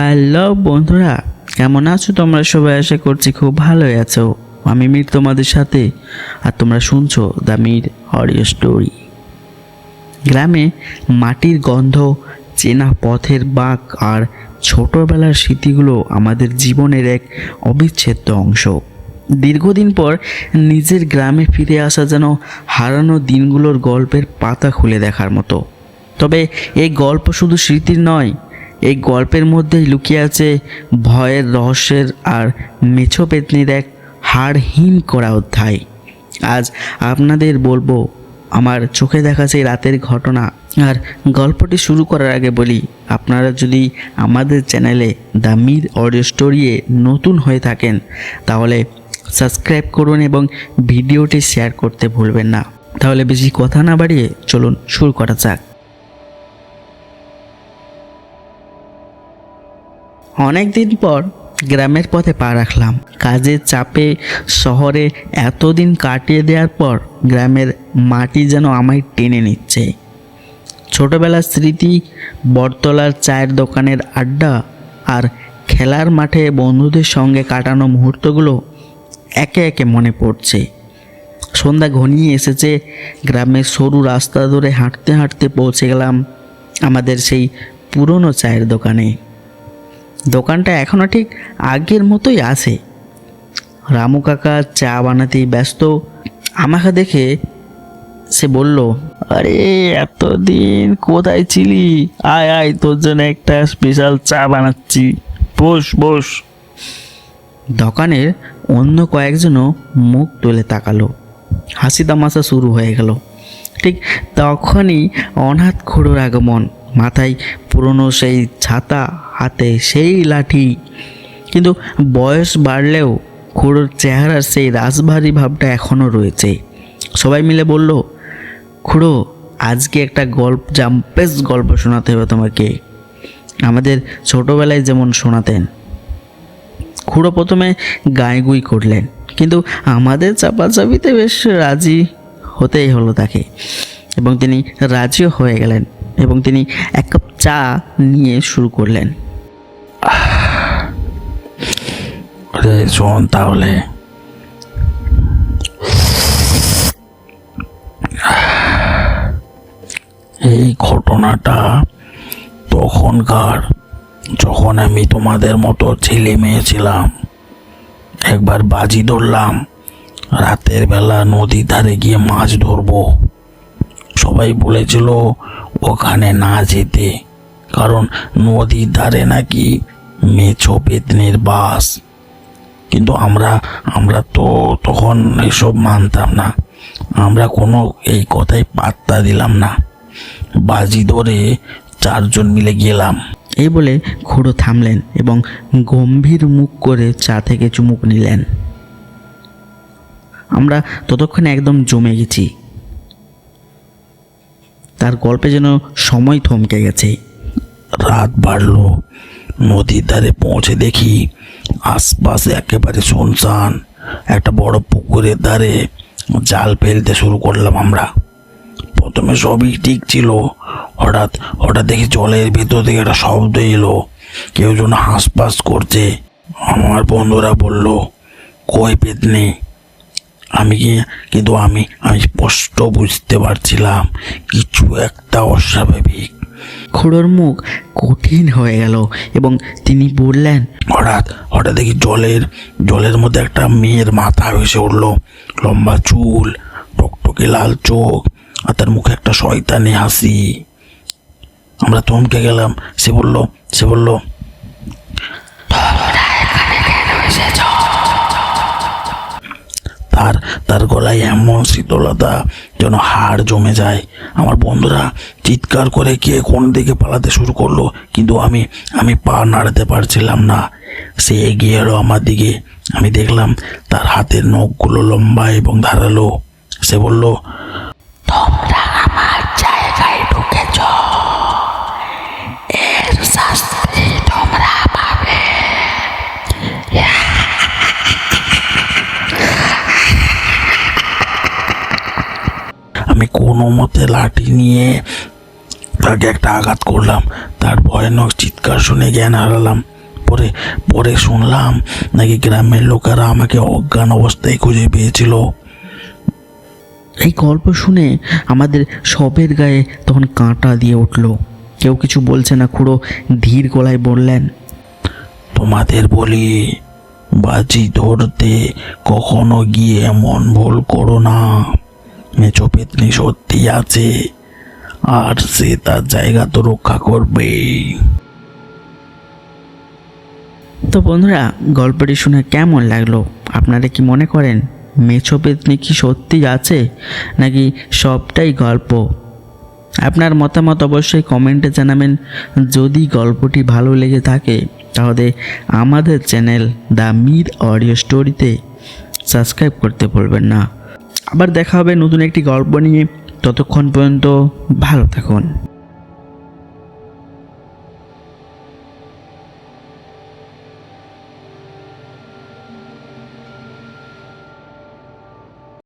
Hello বন্ধুরা, কেমন আছো তোমরা? সবাই আশা করছি খুব ভালোই আছো। আমি মির তোমাদের সাথে, আর তোমরা শুনছো দ্য মির অডিও স্টোরি। গ্রামে মাটির গন্ধ, চেনা পথের বাঁক, আর ছোটবেলার স্মৃতিগুলো আমাদের জীবনের এক অবিচ্ছেদ্য অংশ। দীর্ঘদিন পর নিজের গ্রামে ফিরে আসা যেন হারানো দিনগুলোর গল্পের পাতা খুলে দেখার মতো। তবে এই গল্প শুধু স্মৃতির নয় এই গল্পের মধ্যেই লুকিয়ে আছে ভয়ের রহস্যের আর মেছো পেতনির এক হাড়হীন করা অধ্যায়। আজ আপনাদের বলব, আমার চোখে দেখা সেই রাতের ঘটনা আর গল্পটি শুরু করার আগে বলি, আপনারা যদি আমাদের চ্যানেলে দ্য মির অডিও স্টোরিয়ে নতুন হয়ে থাকেন, তাহলে সাবস্ক্রাইব করুন এবং ভিডিওটি শেয়ার করতে ভুলবেন না। তাহলে বেশি কথা না বাড়িয়ে চলুন শুরু করা যাক। অনেক দিন পর গ্রামের পথে পা রাখলাম। কাজের চাপে শহরে এতদিন কাটিয়ে দেওয়ার পর গ্রামের মাটি যেন আমায় টেনে নিচ্ছে। ছোটবেলার স্মৃতি, বটতলার চায়ের দোকানের আড্ডা আর খেলার মাঠে বন্ধুদের সঙ্গে কাটানো মুহূর্তগুলো একে একে মনে পড়ছে। সন্ধ্যা ঘনিয়ে এসেছে, গ্রামের সরু রাস্তা ধরে হাঁটতে হাঁটতে পৌঁছে গেলাম আমাদের সেই পুরনো চায়ের দোকানে। দোকানটা এখনও ঠিক আগের মতোই আছে। রামু কাকা চা বানাতেই ব্যস্ত। আমাকে দেখে সে বলল, আরে, এতদিন কোথায় ছিলি? আয় আয়, তোর জন্য একটা স্পেশাল চা বানাচ্ছি। বস বস। দোকানের অন্য কয়েকজনও মুখ তুলে তাকালো। হাসি তামাশা শুরু হয়ে গেল। ঠিক তখনই অনাথ খুড়োর আগমন। মাথায় পুরনো সেই ছাতা হাতে সেই লাঠি। কিন্তু বয়স বাড়লেও খুড়োর চেহারার সেই রাসভারী ভাবটা এখনও রয়েছে। সবাই মিলে বলল, খুড়ো, আজকে একটা গল্প, জাম্পেস গল্প শোনাতে হবে তোমাকে। আমাদের ছোটোবেলায় যেমন শোনাতেন। খুড়ো প্রথমে গাঁয়গুই করলেন, কিন্তু আমাদের চাপাচাপিতে বেশ রাজি হতেই হলো তাকে। এবং তিনি রাজিও হয়ে গেলেন এবং তিনি এক কাপ চা নিয়ে শুরু করলেন। রে শোন তাহলে। এই ঘটনাটা তখনকার যখন আমি তোমাদের মতো ছেলে মেয়ে ছিলাম, একবার বাজি ধরলাম, রাতের বেলা নদীর ধারে গিয়ে মাছ ধরবো। সবাই বলেছিল ওখানে না যেতে, কারণ নদীর ধারে নাকি মেছো পেতনির বাস। কিন্তু আমরা আমরা তো তখন এসব মানতাম না। আমরা কোনো এই কথাই পাত্তা দিলাম না। বাজি ধরে চারজন মিলে গেলাম। এই বলে খুড়ো থামলেন এবং গম্ভীর মুখ করে চা থেকে চুমুক নিলেন। আমরা ততক্ষণে একদম জমে গেছি। তার গল্পে যেন সময় থমকে গেছে। রাত বাড়লো। নদীর ধারে পৌঁছে দেখি আশপাশে একেবারে শুনশান একটা বড় পুকুরের ধারে জাল ফেলতে শুরু করলাম আমরা। প্রথমে সবই ঠিক ছিল। হঠাৎ হঠাৎ দেখি জলের ভিতর থেকে একটা শব্দ এলো। কেউ যেন হাঁসপাস করছে। আমার বন্ধুরা বলল, কই পেতনি? আমি কি, কিন্তু আমি আমি স্পষ্ট বুঝতে পারছিলাম, কিছু একটা অস্বাভাবিক। খুড়োর মুখ কঠিন হয়ে গেল এবং তিনি বললেন, হঠাৎ হঠাৎ দেখি জলের জলের মধ্যে একটা মেয়ের মাথা ভেসে উঠল। লম্বা চুল, টকটকে লাল চোখ, আর তার মুখে একটা শয়তানি হাসি। আমরা থমকে গেলাম। সে বলল সে বলল তার তার গলায় এমন শীতলতা যেন হাড় জমে যায়। আমার বন্ধুরা, চিৎকার করে কে কোন দিকে পালাতে শুরু করল, কিন্তু আমি আমি পা নাড়াতে পারছিলাম না। সে এগিয়ে এলো আমার দিকে। আমি দেখলাম তার হাতের নখগুলো লম্বা এবং ধারালো। সে বলল, তোমরা আমি কোনো মতে লাঠি নিয়ে তাকে একটা আঘাত করলাম। তার ভয়ানক চিৎকার শুনে জ্ঞান হারালাম। পরে পরে শুনলাম নাকি গ্রামের লোকেরা আমাকে অজ্ঞান অবস্থায় খুঁজে পেয়েছিল। এই গল্প শুনে আমাদের সবের গায়ে তখন কাঁটা দিয়ে উঠল। কেউ কিছু বলছে না খুঁড়ো ধীর গলায় বললেন তোমাদের বলি বাজি ধরতে কখনো গিয়ে এমন ভুল করো না। মেচো পেতনি সত্যি আছে। আর সে তার জায়গা তো রক্ষা করবেই। তো বন্ধুরা, গল্পটি শুনে কেমন লাগল? আপনারা কি মনে করেন মেছো পেতনি কি সত্যি আছে, নাকি সবটাই গল্প? আপনার মতামত অবশ্যই কমেন্টে জানাবেন। যদি গল্পটি ভালো লেগে থাকে, তাহলে আমাদের চ্যানেল দ্য মির অডিও স্টোরিতে সাবস্ক্রাইব করতে ভুলবেন না। আবার দেখা হবে নতুন একটি গল্প নিয়ে। ততক্ষণ পর্যন্ত ভালো থাকুন।